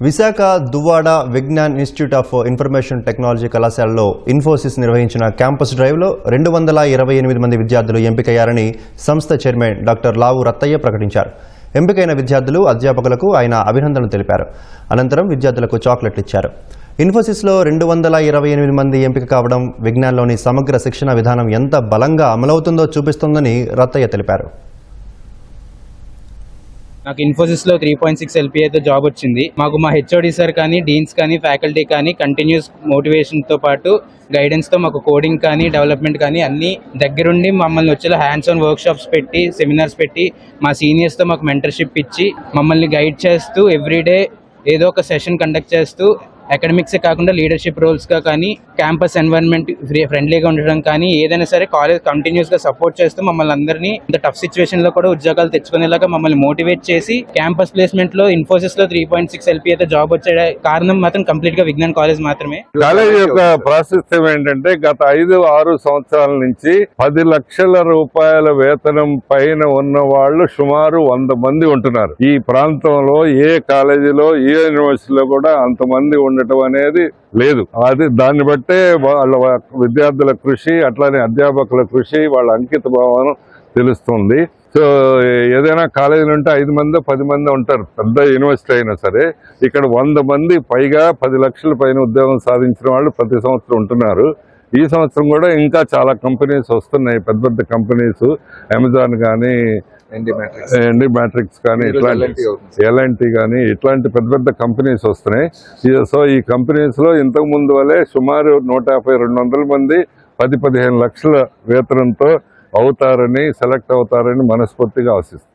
Visakha Duvvada Vignan institute of information technology కళాశాలలో Infosys నిర్వహించిన campus డ్రైవ్లో రెండు వందల ఇరవై ఎనిమిది మంది విద్యార్థులు ఎంపికయ్యారని సంస్థ చైర్మన్ డాక్టర్ లావు రత్తయ్య ప్రకటించారు. ఎంపికైన విద్యార్థులు అధ్యాపకులకు ఆయన అభినందనలు తెలిపారు. అనంతరం విద్యార్థులకు చాక్లెట్లు ఇచ్చారు. ఇన్ఫోసిస్లో రెండు వందల ఇరవై ఎనిమిది మంది ఎంపిక కావడం విజ్ఞాన్లోని సమగ్ర శిక్షణ విధానం ఎంత బలంగా అమలవుతుందో చూపిస్తోందని రత్తయ్య తెలిపారు. నాకు ఇన్ఫోసిస్లో త్రీ పాయింట్ సిక్స్ ఎల్పీఐతో జాబ్ వచ్చింది. మాకు మా హెచ్ఓడి సార్ కానీ డీన్స్ కానీ ఫ్యాకల్టీ కానీ కంటిన్యూస్ మోటివేషన్తో పాటు గైడెన్స్తో మాకు కోడింగ్ కానీ డెవలప్మెంట్ కానీ అన్ని దగ్గరుండి మమ్మల్ని వచ్చేలా హ్యాండ్స్ ఆన్ వర్క్ షాప్స్ పెట్టి సెమినార్స్ పెట్టి మా సీనియర్స్తో మాకు మెంటర్షిప్ ఇచ్చి మమ్మల్ని గైడ్ చేస్తూ ఎవ్రీడే ఏదో ఒక సెషన్ కండక్ట్ చేస్తూ అకాడమిక్సే కాకుండా లీడర్షిప్ రోల్స్గా కానీ క్యాంపస్ ఎన్వైరన్మెంట్ ఫ్రెండ్లీగా ఉండడం కానీ ఏదైనా సరే కాలేజ్ కంటిన్యూస్గా సపోర్ట్ చేస్తూ మమ్మల్ని అందరినీ ఇంత టఫ్ సిచ్యువేషన్లో కూడా ఉద్యోగాలు తెచ్చుకునేలాగా మమ్మల్ని మోటివేట్ చేసి క్యాంపస్ ప్లేస్మెంట్లో ఇన్ఫోసిస్లో త్రీ పాయింట్ సిక్స్ ఎల్పీ అయితే జాబ్ వచ్చే కారణం మాత్రం కంప్లీట్గా విజ్ఞాన్ కాలేజ్ మాత్రమే. కాలేజ్ యొక్క ప్రాసెస్ ఏంటంటే గత ఐదు ఆరు సంవత్సరాల నుంచి పది లక్షల రూపాయల వేతనం పైన ఉన్న వాళ్ళు సుమారు వంద మంది ఉంటున్నారు. ఈ ప్రాంతంలో ఏ కాలేజీలో ఏ యూనివర్సిటీలో కూడా అంతమంది ఉండటం అనేది లేదు. అది దాన్ని బట్టే వాళ్ళ విద్యార్థుల కృషి అట్లానే అధ్యాపకుల కృషి వాళ్ళ అంకిత భావం తెలుస్తుంది. సో ఏదైనా కాలేజీలు ఉంటే ఐదు మంది పది మంది ఉంటారు. పెద్ద యూనివర్సిటీ అయినా సరే ఇక్కడ వంద మంది పైగా పది లక్షల పైన ఉద్యోగం సాధించిన వాళ్ళు ప్రతి సంవత్సరం ఉంటున్నారు. ఈ సంవత్సరం కూడా ఇంకా చాలా కంపెనీస్ వస్తున్నాయి. పెద్ద పెద్ద కంపెనీస్ అమెజాన్ కానీ ఎన్డి మ్యాట్రిక్స్ కానీ ఇట్లాంటి ఎల్ఎన్టీ కానీ ఇట్లాంటి పెద్ద పెద్ద కంపెనీస్ వస్తున్నాయి. సో ఈ కంపెనీస్లో ఇంతకు ముందు వలె సుమారు నూట యాభై రెండు వందల మంది పది పదిహేను లక్షల వేతనంతో అవుతారని సెలెక్ట్ అవుతారని మనస్ఫూర్తిగా ఆశిస్తున్నాను